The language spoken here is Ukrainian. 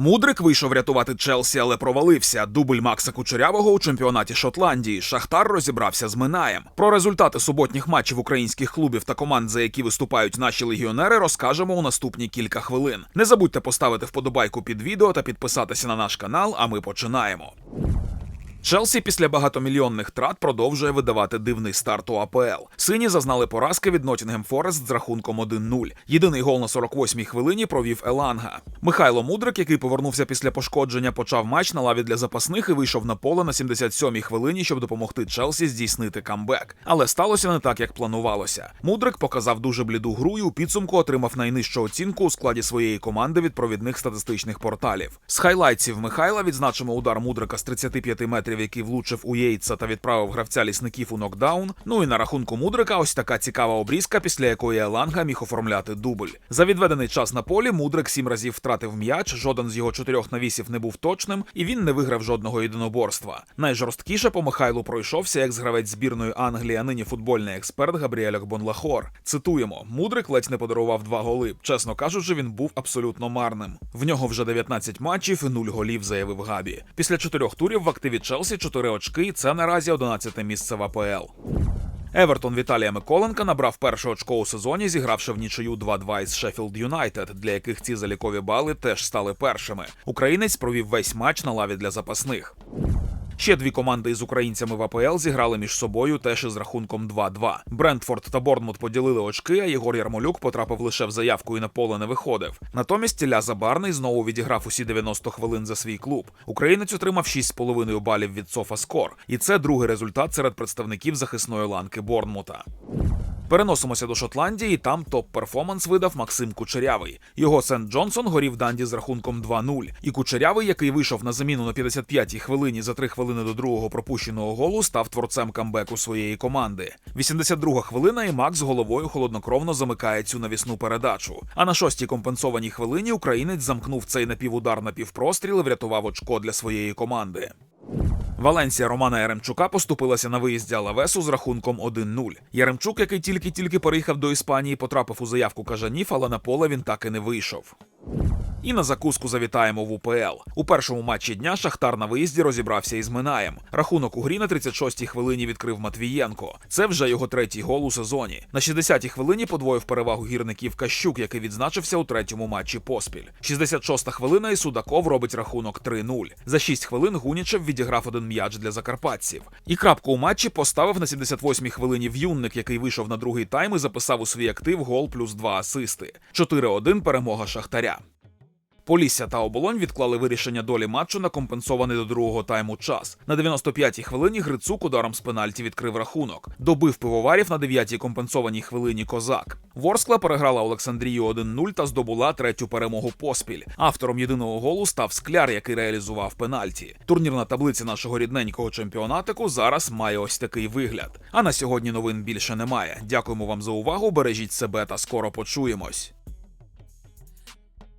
Мудрик вийшов рятувати Челсі, але провалився. Дубль Макса Кучерявого у чемпіонаті Шотландії. Шахтар розібрався з Минаєм. Про результати суботніх матчів українських клубів та команд, за які виступають наші легіонери, розкажемо у наступні кілька хвилин. Не забудьте поставити вподобайку під відео та підписатися на наш канал. А ми починаємо. Челсі після багатомільйонних трат продовжує видавати дивний старт у АПЛ. Сині зазнали поразки від Ноттінгем Форест з рахунком 1-0. Єдиний гол на 48-й хвилині провів Еланга. Михайло Мудрик, який повернувся після пошкодження, почав матч на лаві для запасних і вийшов на поле на 77-й хвилині, щоб допомогти Челсі здійснити камбек. Але сталося не так, як планувалося. Мудрик показав дуже бліду гру і у підсумку отримав найнижчу оцінку у складі своєї команди від провідних статистичних порталів. З хайлайтсів Михайла відзначимо удар Мудрика з 35 метрів, який влучив у Єйтса та відправив гравця лісників у нокдаун. Ну і на рахунку Мудрика ось така цікава обрізка, після якої Еланга міг оформляти дубль. За відведений час на полі Мудрик сім разів втратив м'яч, жоден з його чотирьох навісів не був точним, і він не виграв жодного єдиноборства. Найжорсткіше по Михайлу пройшовся екс-гравець збірної Англії, а нині футбольний експерт Габріель Бонлахор. Цитуємо: Мудрик ледь не подарував два голи. Чесно кажучи, він був абсолютно марним. В нього вже 19 матчів і 0 голів, заявив Габі. Після чотирьох турів в активі Челсі 4 очки, це наразі 11 місце в АПЛ. Евертон Віталія Миколенка набрав перше очко у сезоні, зігравши в нічию 2-2 із Шеффілд Юнайтед, для яких ці залікові бали теж стали першими. Українець провів весь матч на лаві для запасних. Ще дві команди із українцями в АПЛ зіграли між собою теж із рахунком 2-2. Брентфорд та Борнмут поділили очки, а Єгор Ярмолюк потрапив лише в заявку і на поле не виходив. Натомість Ілля Забарний знову відіграв усі 90 хвилин за свій клуб. Українець отримав 6,5 балів від Софа Скор, і це другий результат серед представників захисної ланки Борнмута. Переносимося до Шотландії, там топ-перформанс видав Максим Кучерявий. Його Сент Джонсон горів Данді з рахунком 2-0. І Кучерявий, який вийшов на заміну на 55-й хвилині за 3 хвилини до другого пропущеного голу, став творцем камбеку своєї команди. 82-га хвилина, і Макс головою холоднокровно замикає цю навісну передачу. А на шостій компенсованій хвилині українець замкнув цей напівудар на півпростріл і врятував очко для своєї команди. Валенсія Романа Яремчука поступилася на виїзді Алавесу з рахунком 1-0. Яремчук, який тільки-тільки переїхав до Іспанії, потрапив у заявку кажанів, але на поле він так і не вийшов. І на закуску завітаємо в УПЛ. У першому матчі дня Шахтар на виїзді розібрався із Минаєм. Рахунок у грі на 36-й хвилині відкрив Матвієнко. Це вже його третій гол у сезоні. На 60-й хвилині подвоїв перевагу гірників Кащук, який відзначився у третьому матчі поспіль. 66-та хвилина і Судаков робить рахунок 3-0. За 6 хвилин Гунічев відіграв один м'яч для закарпатців. І крапку у матчі поставив на 78-й хвилині в'юнник, який вийшов на другий тайм і записав у свій актив гол плюс два асисти. 4-1 перемога Шахтаря. Полісся та оболонь відклали вирішення долі матчу на компенсований до другого тайму час. На 95-й хвилині Грицук ударом з пенальті відкрив рахунок. Добив пивоварів на 9-й компенсованій хвилині Козак. Ворскла переграла Олександрію 1-0 та здобула третю перемогу поспіль. Автором єдиного голу став скляр, який реалізував пенальті. Турнірна таблиця нашого рідненького чемпіонатику зараз має ось такий вигляд. А на сьогодні новин більше немає. Дякуємо вам за увагу. Бережіть себе та скоро почуємось.